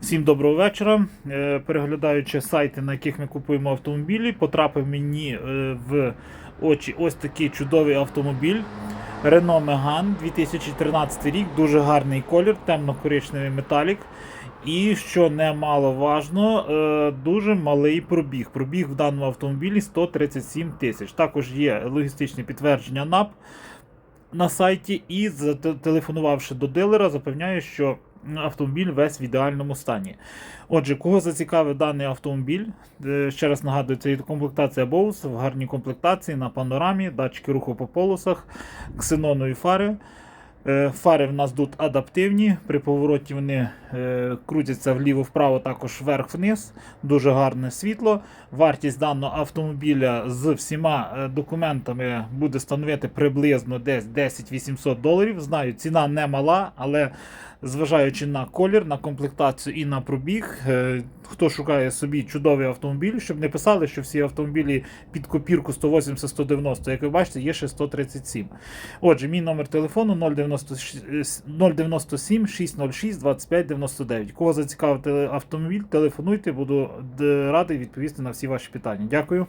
Всім доброго вечора. Е, Переглядаючи сайти, на яких ми купуємо автомобілі, потрапив мені е, в очі ось такий чудовий автомобіль. Renault Megane 2013 рік, дуже гарний колір, темно-коричневий металік. І що немаловажно, е, дуже малий пробіг. Пробіг в даному автомобілі 137 тисяч. Також є логістичне підтвердження НАП на сайті і зателефонувавши до дилера, запевняю, що автомобіль весь в ідеальному стані. Отже, кого зацікавив даний автомобіль? Е, Ще раз нагадую, це комплектація Bose в гарній комплектації на панорамі, датчики руху по полосах, ксенонові фари. Е, Фари в нас тут адаптивні. При повороті вони е, крутяться вліво-вправо, також вверх-вниз. Дуже гарне світло. Вартість даного автомобіля з всіма документами буде становити приблизно десь 10 800 доларів. Знаю, ціна не мала, але зважаючи на колір, на комплектацію і на пробіг, е, хто шукає собі чудовий автомобіль, щоб не писали, що всі автомобілі під копірку 180-190, як ви бачите, є ще 137. Отже, мій номер телефону 097 606 25 99. Кого зацікавив теле- автомобіль, телефонуйте, буду радий відповісти на всі ваші питання. Дякую.